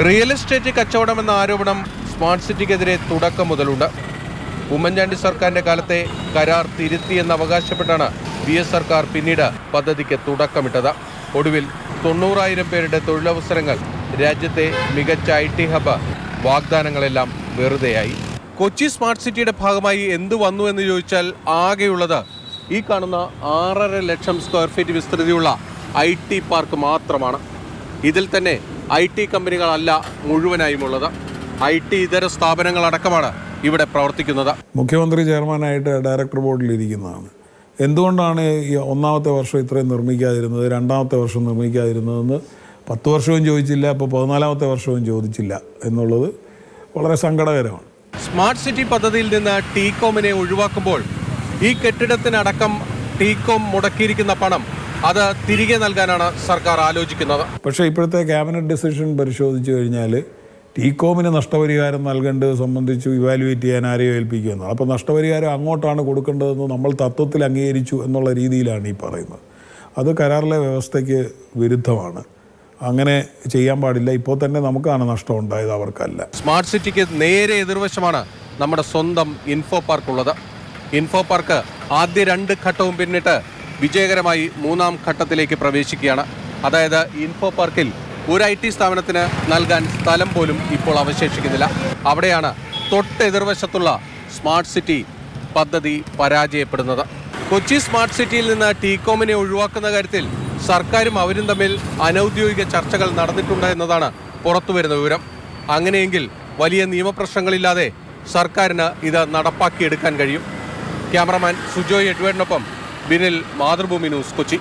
Real estate കച്ചവടം എന്ന ആരോപണം സ്മാർട്ട് സിറ്റിക്കെതിരെ തുടക്കം മുതലുണ്ട്. ഉമ്മൻചാണ്ടി സർക്കാരിന്റെ കാലത്തെ കരാർ തിരുത്തിയെന്ന് അവകാശപ്പെട്ടാണ് ബി എസ് സർക്കാർ പിന്നീട് പദ്ധതിക്ക് തുടക്കമിട്ടത്. ഒടുവിൽ തൊണ്ണൂറായിരം പേരുടെ തൊഴിലവസരങ്ങൾ രാജ്യത്തെ മികച്ച ഐ ടി ഹബ് വാഗ്ദാനങ്ങളെല്ലാം വെറുതെയായി. കൊച്ചി സ്മാർട്ട് സിറ്റിയുടെ ഭാഗമായി എന്ത് വന്നു എന്ന് ചോദിച്ചാൽ ആകെയുള്ളത് ഈ കാണുന്ന ആറര ലക്ഷം സ്ക്വയർ ഫീറ്റ് വിസ്തൃതിയുള്ള ഐ ടി പാർക്ക് മാത്രമാണ്. ഇതിൽ തന്നെ ഐ ടി കമ്പനികളല്ല മുഴുവനായും ഉള്ളത് ഐ ടി ഇതര സ്ഥാപനങ്ങളടക്കമാണ് ഇവിടെ പ്രവർത്തിക്കുന്നത്. മുഖ്യമന്ത്രി ചെയർമാനായിട്ട് ഡയറക്ടർ ബോർഡിൽ ഇരിക്കുന്നതാണ്. എന്തുകൊണ്ടാണ് ഈ ഒന്നാമത്തെ വർഷം ഇത്രയും നിർമ്മിക്കാതിരുന്നത് രണ്ടാമത്തെ വർഷം നിർമ്മിക്കാതിരുന്നതെന്ന് പത്ത് വർഷവും ചോദിച്ചില്ല അപ്പോൾ പതിനാലാമത്തെ വർഷവും ചോദിച്ചില്ല എന്നുള്ളത് വളരെ സങ്കടകരമാണ്. സ്മാർട്ട് സിറ്റി പദ്ധതിയിൽ നിന്ന് ടീകോമിനെ ഒഴിവാക്കുമ്പോൾ ഈ കെട്ടിടത്തിനടക്കം ടീകോം മുടക്കിയിരിക്കുന്ന പണം അത് തിരികെ നൽകാനാണ് സർക്കാർ ആലോചിക്കുന്നത്. പക്ഷേ ഇപ്പോഴത്തെ ക്യാബിനറ്റ് ഡിസിഷൻ പരിശോധിച്ചു കഴിഞ്ഞാൽ ടീകോമിന് നഷ്ടപരിഹാരം നൽകേണ്ടത് സംബന്ധിച്ച് ഇവാലുവേറ്റ് ചെയ്യാൻ ആരെയോ ഏൽപ്പിക്കുന്നു അപ്പോൾ നഷ്ടപരിഹാരം അങ്ങോട്ടാണ് കൊടുക്കേണ്ടതെന്ന് നമ്മൾ തത്വത്തിൽ അംഗീകരിച്ചു എന്നുള്ള രീതിയിലാണ് ഈ പറയുന്നത്. അത് കരാറിലെ വ്യവസ്ഥയ്ക്ക് വിരുദ്ധമാണ്. അങ്ങനെ ചെയ്യാൻ പാടില്ല. ഇപ്പോൾ തന്നെ നമുക്കാണ് നഷ്ടം ഉണ്ടായത് അവർക്കല്ല. സ്മാർട്ട് സിറ്റിക്ക് നേരെ എതിർവശമാണ് നമ്മുടെ സ്വന്തം ഇൻഫോ പാർക്ക് ഉള്ളത് ഇൻഫോ പാർക്ക് ആദ്യ രണ്ട് ഘട്ടവും പിന്നിട്ട് വിജയകരമായി മൂന്നാം ഘട്ടത്തിലേക്ക് പ്രവേശിക്കുകയാണ്. അതായത് ഇൻഫോ പാർക്കിൽ ഒരു ഐ ടി സ്ഥാപനത്തിന് നൽകാൻ സ്ഥലം പോലും ഇപ്പോൾ അവശേഷിക്കുന്നില്ല. അവിടെയാണ് തൊട്ട് എതിർവശത്തുള്ള സ്മാർട്ട് സിറ്റി പദ്ധതി പരാജയപ്പെടുന്നത്. കൊച്ചി സ്മാർട്ട് സിറ്റിയിൽ നിന്ന് ടീകോമിനെ ഒഴിവാക്കുന്ന കാര്യത്തിൽ സർക്കാരും അവരും തമ്മിൽ അനൌദ്യോഗിക ചർച്ചകൾ നടന്നിട്ടുണ്ട് എന്നതാണ് പുറത്തുവരുന്ന വിവരം. അങ്ങനെയെങ്കിൽ വലിയ നിയമപ്രശ്നങ്ങളില്ലാതെ സർക്കാരിന് ഇത് നടപ്പാക്കിയെടുക്കാൻ കഴിയും. ക്യാമറമാൻ സുജോയ് എഡ്വേർഡിനൊപ്പം ബിനിൽ മാതൃഭൂമി ന്യൂസ് കൊച്ചി.